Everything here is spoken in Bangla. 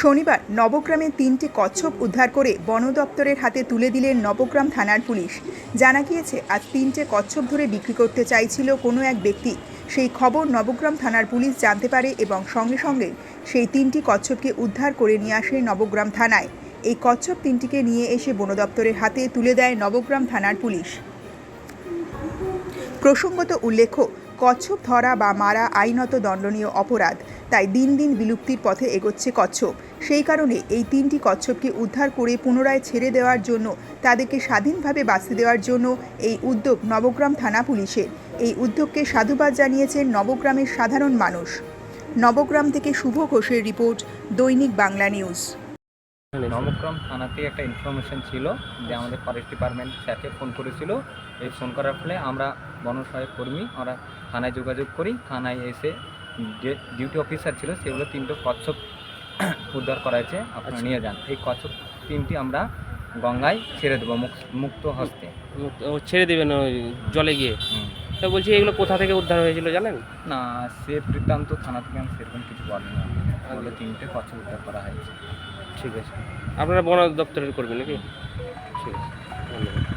শনিবার নবগ্রামে তিনটি কচ্ছপ উদ্ধার করে বন দপ্তরের হাতে তুলে দিলেন নবগ্রাম থানার পুলিশ। জানা গিয়েছে, আজ তিনটে কচ্ছপ ধরে বিক্রি করতে চাইছিল কোনো এক ব্যক্তি। সেই খবর নবগ্রাম থানার পুলিশ জানতে পারে এবং সঙ্গে সঙ্গে সেই তিনটি কচ্ছপকে উদ্ধার করে নিয়ে আসে নবগ্রাম থানায়। এই কচ্ছপ তিনটিকে নিয়ে এসে বন দপ্তরের হাতে তুলে দেয় নবগ্রাম থানার পুলিশ। প্রসঙ্গত উল্লেখ্য, কচ্ছপ ধরা বা মারা আইনত দণ্ডনীয় অপরাধ। তাই দিন দিন বিলুপ্তির পথে এগোচ্ছে কচ্ছপ। সেই কারণে এই তিনটি কচ্ছপকে উদ্ধার করে পুনরায় ছেড়ে দেওয়ার জন্য, তাদেরকে স্বাধীনভাবে বাঁচতে দেওয়ার জন্য এই উদ্যোগ নবগ্রাম থানা পুলিশের। এই উদ্যোগকে সাধুবাদ জানিয়েছেন নবগ্রামের সাধারণ মানুষ। নবগ্রাম থেকে শুভ ঘোষের রিপোর্ট, দৈনিক বাংলা নিউজ। নবগ্রাম থানাতে একটা ইনফরমেশন ছিল যে আমাদের ফরেস্ট ডিপার্টমেন্ট স্যারকে ফোন করেছিল। এই ফোন করার ফলে আমরা বন সহায়ক কর্মী আমরা থানায় যোগাযোগ করি, থানায় এসে ডিউটি অফিসার ছিল সেগুলো তিনটে কচ্ছপ উদ্ধার করা হয়েছে আপনারা নিয়ে যান। এই কচ্ছপ তিনটি আমরা গঙ্গায় ছেড়ে দেবো মুক- মুক্ত হস্তে। ও ছেড়ে দেবেন ওই জলে গিয়ে। তো বলছি এগুলো কোথা থেকে উদ্ধার হয়েছিল জানেন? না সে বৃত্তান্ত থানা থেকে আমি সেরকম কিছু বলেনি। বলে তিনটে কচ্ছপ উদ্ধার করা হয়েছে। ঠিক আছে। আপনারা বন দপ্তরের করবেন নাকি? ঠিক আছে ধন্যবাদ।